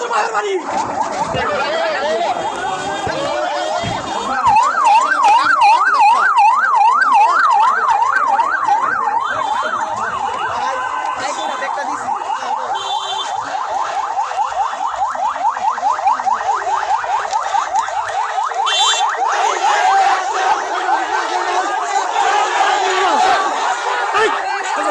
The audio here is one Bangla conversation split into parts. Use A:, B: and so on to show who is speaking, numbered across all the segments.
A: তোমার বাড়ি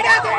A: Friday.